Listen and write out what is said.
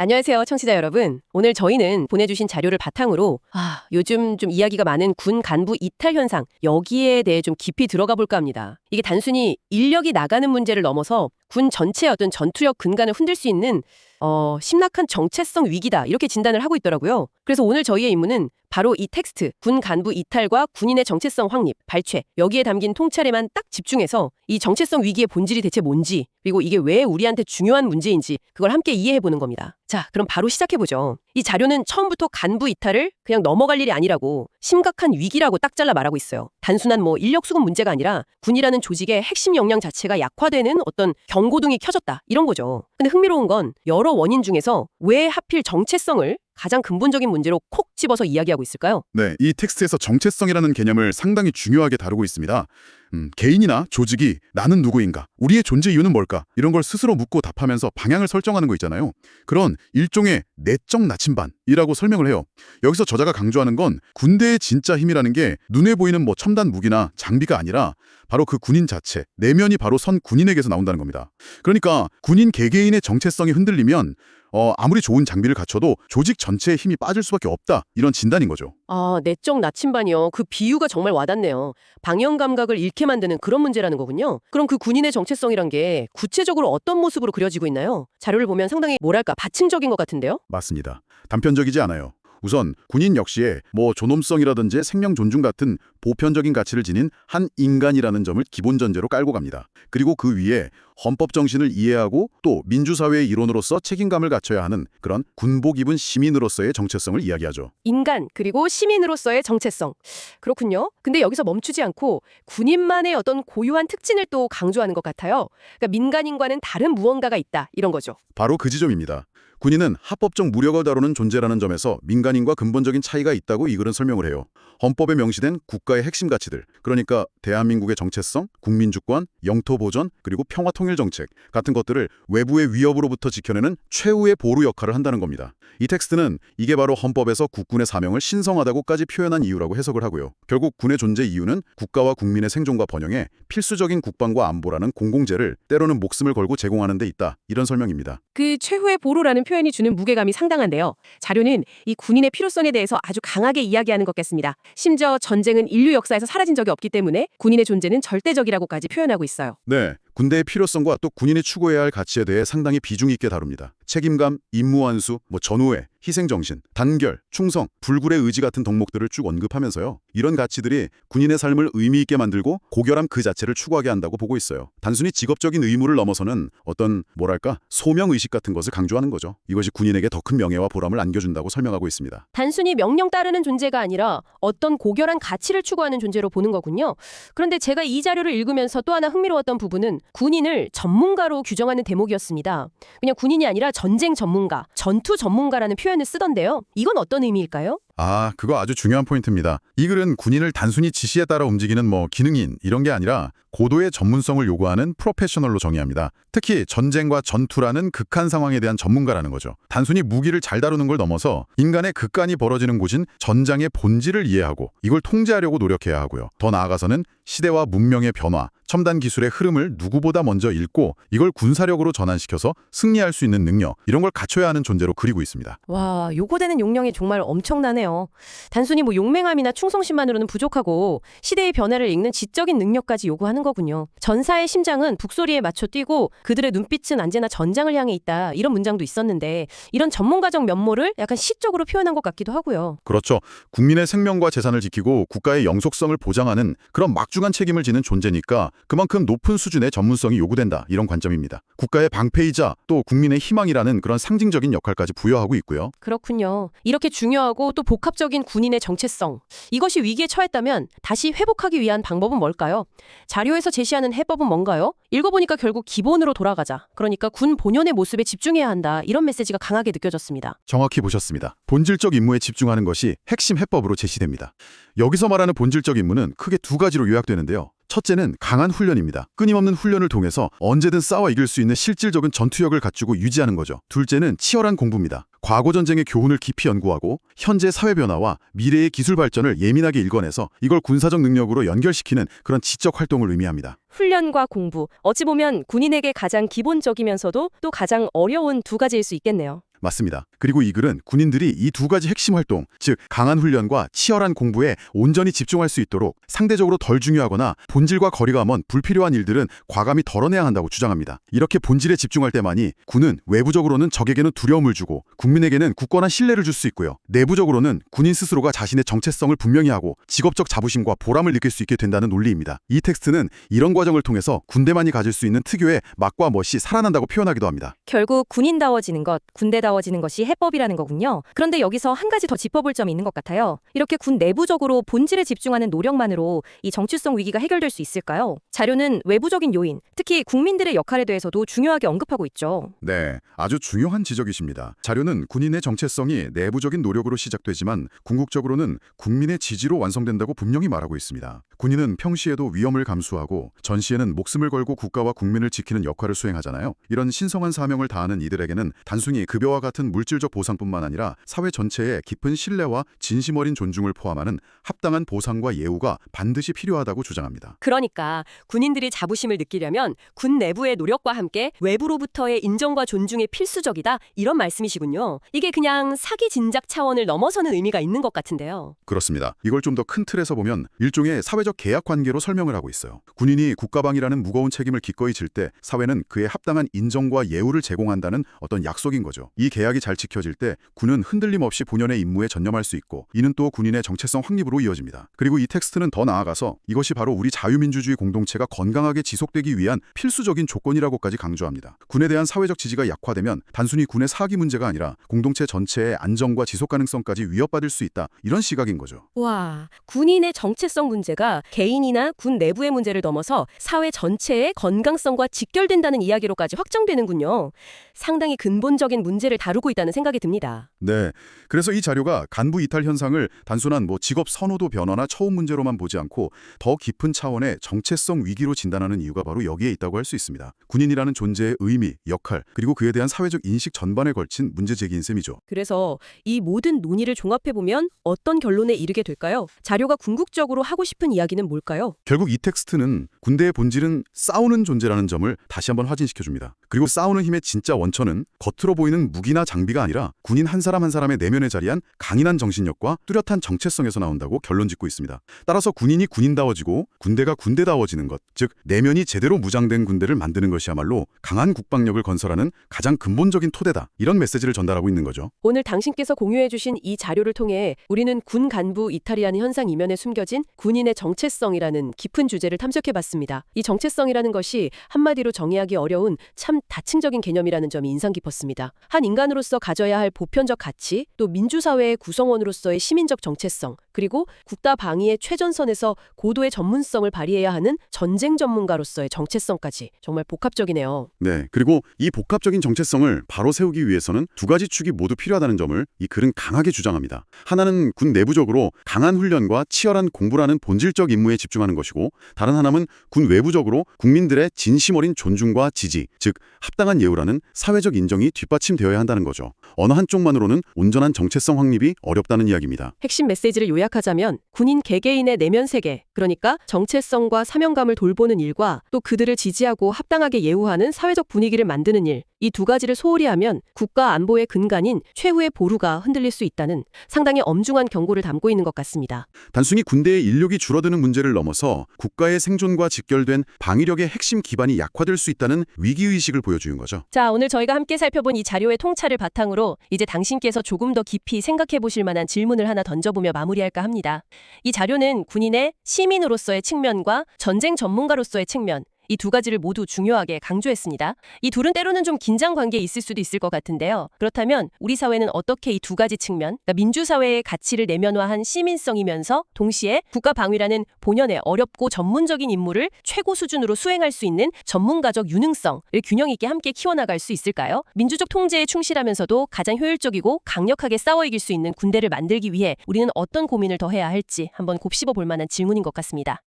안녕하세요, 청취자 여러분. 오늘 저희는 보내주신 자료를 바탕으로 아, 요즘 좀 이야기가 많은 군 간부 이탈 현상 여기에 대해 좀 깊이 들어가 볼까 합니다. 이게 단순히 인력이 나가는 문제를 넘어서 군 전체의 어떤 전투력 근간을 흔들 수 있는 어, 심각한 정체성 위기다 이렇게 진단을 하고 있더라고요. 그래서 오늘 저희의 임무는 바로 이 텍스트 군 간부 이탈과 군인의 정체성 확립, 발췌 여기에 담긴 통찰에만 딱 집중해서 이 정체성 위기의 본질이 대체 뭔지 그리고 이게 왜 우리한테 중요한 문제인지 그걸 함께 이해해 보는 겁니다. 자, 그럼 바로 시작해 보죠. 이 자료는 처음부터 간부 이탈을 그냥 넘어갈 일이 아니라고 심각한 위기라고 딱 잘라 말하고 있어요. 단순한 뭐 인력 수급 문제가 아니라 군이라는 조직의 핵심 역량 자체가 약화되는 어떤 경고등이 켜졌다 이런 거죠. 근데 흥미로운 건 여러 원인 중에서 왜 하필 정체성을 가장 근본적인 문제로 콕 집어서 이야기하고 있을까요? 네, 이 텍스트에서 정체성이라는 개념을 상당히 중요하게 다루고 있습니다. 음, 개인이나 조직이 나는 누구인가, 우리의 존재 이유는 뭘까 이런 걸 스스로 묻고 답하면서 방향을 설정하는 거 있잖아요. 그런 일종의 내적 나침반이라고 설명을 해요. 여기서 저자가 강조하는 건 군대의 진짜 힘이라는 게 눈에 보이는 뭐 첨단 무기나 장비가 아니라 바로 그 군인 자체, 내면이 바로 선 군인에게서 나온다는 겁니다. 그러니까 군인 개개인의 정체성이 흔들리면 어, 아무리 좋은 장비를 갖춰도 조직 전체의 힘이 빠질 수밖에 없다. 이런 진단인 거죠. 아, 내적 나침반이요. 그 비유가 정말 와닿네요. 방영 감각을 잃게 만드는 그런 문제라는 거군요. 그럼 그 군인의 정체성이란 게 구체적으로 어떤 모습으로 그려지고 있나요? 자료를 보면 상당히 뭐랄까 바층적인 것 같은데요? 맞습니다. 단편적이지 않아요. 우선 군인 역시에 뭐 존엄성이라든지 생명 존중 같은 보편적인 가치를 지닌 한 인간이라는 점을 기본 전제로 깔고 갑니다. 그리고 그 위에 헌법 정신을 이해하고 또 민주사회의 일원으로서 책임감을 갖춰야 하는 그런 군복 입은 시민으로서의 정체성을 이야기하죠. 인간 그리고 시민으로서의 정체성. 그렇군요. 근데 여기서 멈추지 않고 군인만의 어떤 고유한 특징을 또 강조하는 것 같아요. 그러니까 민간인과는 다른 무언가가 있다 이런 거죠. 바로 그 지점입니다. 군인은 합법적 무력을 다루는 존재라는 점에서 민간인과 근본적인 차이가 있다고 이 글은 설명을 해요. 헌법에 명시된 국가의 핵심 가치들, 그러니까 대한민국의 정체성, 국민주권, 영토 보전, 그리고 평화 통일 정책 같은 것들을 외부의 위협으로부터 지켜내는 최후의 보루 역할을 한다는 겁니다. 이 텍스트는 이게 바로 헌법에서 국군의 사명을 신성하다고까지 표현한 이유라고 해석을 하고요. 결국 군의 존재 이유는 국가와 국민의 생존과 번영에 필수적인 국방과 안보라는 공공재를 때로는 목숨을 걸고 제공하는 데 있다. 이런 설명입니다. 그 최후의 보루라는 표현이 주는 무게감이 상당한데요. 자료는 이 군인의 필요성에 대해서 아주 강하게 이야기하는 것 같습니다. 심지어 전쟁은 인류 역사에서 사라진 적이 없기 때문에 군인의 존재는 절대적이라고까지 표현하고 있 어요. 네, 군대의 필요성과 또 군인이 추구해야 할 가치에 대해 상당히 비중 있게 다룹니다. 책임감, 임무완수, 뭐 전우회, 희생정신, 단결, 충성, 불굴의 의지 같은 덕목들을 쭉 언급하면서요. 이런 가치들이 군인의 삶을 의미 있게 만들고 고결함 그 자체를 추구하게 한다고 보고 있어요. 단순히 직업적인 의무를 넘어서는 어떤 뭐랄까 소명의식 같은 것을 강조하는 거죠. 이것이 군인에게 더 큰 명예와 보람을 안겨준다고 설명하고 있습니다. 단순히 명령 따르는 존재가 아니라 어떤 고결한 가치를 추구하는 존재로 보는 거군요. 그런데 제가 이 자료를 읽으면서 또 하나 흥미로웠던 부분은 군인을 전문가로 규정하는 대목이었습니다. 그냥 군인이 아니라 전쟁 전문가, 전투 전문가라는 표현을 쓰던데요. 이건 어떤 의미일까요? 아, 그거 아주 중요한 포인트입니다. 이 글은 군인을 단순히 지시에 따라 움직이는 뭐 기능인 이런 게 아니라 고도의 전문성을 요구하는 프로페셔널로 정의합니다. 특히 전쟁과 전투라는 극한 상황에 대한 전문가라는 거죠. 단순히 무기를 잘 다루는 걸 넘어서 인간의 극간이 벌어지는 곳인 전장의 본질을 이해하고 이걸 통제하려고 노력해야 하고요. 더 나아가서는 시대와 문명의 변화, 첨단 기술의 흐름을 누구보다 먼저 읽고 이걸 군사력으로 전환시켜서 승리할 수 있는 능력, 이런 걸 갖춰야 하는 존재로 그리고 있습니다. 와, 요구되는 용량이 정말 엄청나네요. 단순히 뭐 용맹함이나 충성심만으로는 부족하고 시대의 변화를 읽는 지적인 능력까지 요구하는 거군요. 전사의 심장은 북소리에 맞춰 뛰고 그들의 눈빛은 언제나 전장을 향해 있다. 이런 문장도 있었는데 이런 전문가적 면모를 약간 시적으로 표현한 것 같기도 하고요. 그렇죠. 국민의 생명과 재산을 지키고 국가의 영속성을 보장하는 그런 막중한 책임을 지는 존재니까 그만큼 높은 수준의 전문성이 요구된다. 이런 관점입니다. 국가의 방패이자 또 국민의 희망이라는 그런 상징적인 역할까지 부여하고 있고요. 그렇군요. 이렇게 중요하고 또 복합적인 군인의 정체성. 이것이 위기에 처했다면 다시 회복하기 위한 방법은 뭘까요? 자료에서 제시하는 해법은 뭔가요? 읽어보니까 결국 기본으로 돌아가자. 그러니까 군 본연의 모습에 집중해야 한다. 이런 메시지가 강하게 느껴졌습니다. 정확히 보셨습니다. 본질적 임무에 집중하는 것이 핵심 해법으로 제시됩니다. 여기서 말하는 본질적 임무는 크게 두 가지로 요약되는데요. 첫째는 강한 훈련입니다. 끊임없는 훈련을 통해서 언제든 싸워 이길 수 있는 실질적인 전투력을 갖추고 유지하는 거죠. 둘째는 치열한 공부입니다. 과거 전쟁의 교훈을 깊이 연구하고 현재 사회 변화와 미래의 기술 발전을 예민하게 읽어내서 이걸 군사적 능력으로 연결시키는 그런 지적 활동을 의미합니다. 훈련과 공부, 어찌 보면 군인에게 가장 기본적이면서도 또 가장 어려운 두 가지일 수 있겠네요. 맞습니다. 그리고 이 글은 군인들이 이 두 가지 핵심 활동, 즉 강한 훈련과 치열한 공부에 온전히 집중할 수 있도록 상대적으로 덜 중요하거나 본질과 거리가 먼 불필요한 일들은 과감히 덜어내야 한다고 주장합니다. 이렇게 본질에 집중할 때만이 군은 외부적으로는 적에게는 두려움을 주고 국민에게는 굳건한 신뢰를 줄 수 있고요. 내부적으로는 군인 스스로가 자신의 정체성을 분명히 하고 직업적 자부심과 보람을 느낄 수 있게 된다는 논리입니다. 이 텍스트는 이런 과정을 통해서 군대만이 가질 수 있는 특유의 맛과 멋이 살아난다고 표현하기도 합니다. 결국 군인다워지는 것, 군대다워지는 것이 해법이라는 거군요. 그런데 여기서 한 가지 더 짚어볼 점이 있는 것 같아요. 이렇게 군 내부적으로 본질에 집중하는 노력만으로 이 정치성 위기가 해결될 수 있을까요? 자료는 외부적인 요인, 특히 국민들의 역할에 대해서도 중요하게 언급하고 있죠. 네, 아주 중요한 지적이십니다. 자료는 군인의 정체성이 내부적인 노력으로 시작되지만 궁극적으로는 국민의 지지로 완성된다고 분명히 말하고 있습니다. 군인은 평시에도 위험을 감수하고 전시에는 목숨을 걸고 국가와 국민을 지키는 역할을 수행하잖아요. 이런 신성한 사명을 다하는 이들에게는 단순히 급여와 같은 물질 적 보상뿐만 아니라 사회 전체에 깊은 신뢰와 진심 어린 존중을 포함하는 합당한 보상과 예우가 반드시 필요하다고 주장합니다. 그러니까 군인들이 자부심을 느끼려면 군 내부의 노력과 함께 외부로부터의 인정과 존중이 필수적이다 이런 말씀이시군요. 이게 그냥 사기 진작 차원을 넘어서는 의미가 있는 것 같은데요. 그렇습니다. 이걸 좀 더 큰 틀에서 보면 일종의 사회적 계약 관계로 설명을 하고 있어요. 군인이 국가방이라는 무거운 책임을 기꺼이 질 때 사회는 그에 합당한 인정과 예우를 제공한다는 어떤 약속인 거죠. 이 계약이 잘 지켜 질 때 군은 흔들림 없이 본연의 임무에 전념할 수 있고 이는 또 군인의 정체성 확립으로 이어집니다. 그리고 이 텍스트는 더 나아가서 이것이 바로 우리 자유민주주의 공동체가 건강하게 지속되기 위한 필수적인 조건이라고까지 강조합니다. 군에 대한 사회적 지지가 약화되면 단순히 군의 사기 문제가 아니라 공동체 전체의 안정과 지속 가능성까지 위협받을 수 있다. 이런 시각인 거죠. 와, 군인의 정체성 문제가 개인이나 군 내부의 문제를 넘어서 사회 전체의 건강성과 직결된다는 이야기로까지 확정되는군요. 상당히 근본적인 문제를 다루고 있다는 생각이 듭니다. 네. 그래서 이 자료가 간부 이탈 현상을 단순한 뭐 직업 선호도 변화나 처우 문제로만 보지 않고 더 깊은 차원의 정체성 위기로 진단하는 이유가 바로 여기에 있다고 할 수 있습니다. 군인이라는 존재의 의미, 역할, 그리고 그에 대한 사회적 인식 전반에 걸친 문제 제기인 셈이죠. 그래서 이 모든 논의를 종합해보면 어떤 결론에 이르게 될까요? 자료가 궁극적으로 하고 싶은 이야기는 뭘까요? 결국 이 텍스트는 군대의 본질은 싸우는 존재라는 점을 다시 한번 확인시켜줍니다. 그리고 싸우는 힘의 진짜 원천은 겉으로 보이는 무기나 장비가 아니 라 군인 한 사람 한 사람의 내면에 자리한 강인한 정신력과 뚜렷한 정체성에서 나온다고 결론 짓고 있습니다. 따라서 군인이 군인다워지고 군대가 군대다워지는 것, 즉 내면이 제대로 무장된 군대를 만드는 것이야말로 강한 국방력을 건설하는 가장 근본적인 토대다. 이런 메시지를 전달하고 있는 거죠. 오늘 당신께서 공유해 주신 이 자료를 통해 우리는 군 간부 이탈이라는 현상 이면에 숨겨진 군인의 정체성이라는 깊은 주제를 탐색해 봤습니다. 이 정체성이라는 것이 한마디로 정의하기 어려운 참 다층적인 개념이라는 점이 인상 깊었습니다. 한 인간으로서 가져야 할 보편적 가치, 또 민주사회의 구성원으로서의 시민적 정체성, 그리고 국가 방위의 최전선에서 고도의 전문성을 발휘해야 하는 전쟁 전문가로서의 정체성까지 정말 복합적이네요. 네. 그리고 이 복합적인 정체성을 바로 세우기 위해서는 두 가지 축이 모두 필요하다는 점을 이 글은 강하게 주장합니다. 하나는 군 내부적으로 강한 훈련과 치열한 공부라는 본질적 임무에 집중하는 것이고 다른 하나는 군 외부적으로 국민들의 진심 어린 존중과 지지, 즉 합당한 예우라는 사회적 인정이 뒷받침되어야 한다는 거죠. 어느 한쪽만으로는 온전한 정체성 확립이 어렵다는 이야기입니다. 핵심 메시지를 요약하자면 군인 개개인의 내면 세계, 그러니까 정체성과 사명감을 돌보는 일과 또 그들을 지지하고 합당하게 예우하는 사회적 분위기를 만드는 일, 이 두 가지를 소홀히 하면 국가 안보의 근간인 최후의 보루가 흔들릴 수 있다는 상당히 엄중한 경고를 담고 있는 것 같습니다. 단순히 군대의 인력이 줄어드는 문제를 넘어서 국가의 생존과 직결된 방위력의 핵심 기반이 약화될 수 있다는 위기의식을 보여주는 거죠. 자, 오늘 저희가 함께 살펴본 이 자료의 통찰을 바탕으로 이제 당신께서 조금 더 깊이 생각해 보실 만한 질문을 하나 던져보며 마무리할까 합니다. 이 자료는 군인의 시민으로서의 측면과 전쟁 전문가로서의 측면, 이 두 가지를 모두 중요하게 강조했습니다. 이 둘은 때로는 좀 긴장 관계에 있을 수도 있을 것 같은데요. 그렇다면 우리 사회는 어떻게 이 두 가지 측면, 그러니까 민주사회의 가치를 내면화한 시민성이면서 동시에 국가 방위라는 본연의 어렵고 전문적인 임무를 최고 수준으로 수행할 수 있는 전문가적 유능성을 균형 있게 함께 키워나갈 수 있을까요? 민주적 통제에 충실하면서도 가장 효율적이고 강력하게 싸워 이길 수 있는 군대를 만들기 위해 우리는 어떤 고민을 더 해야 할지 한번 곱씹어 볼 만한 질문인 것 같습니다.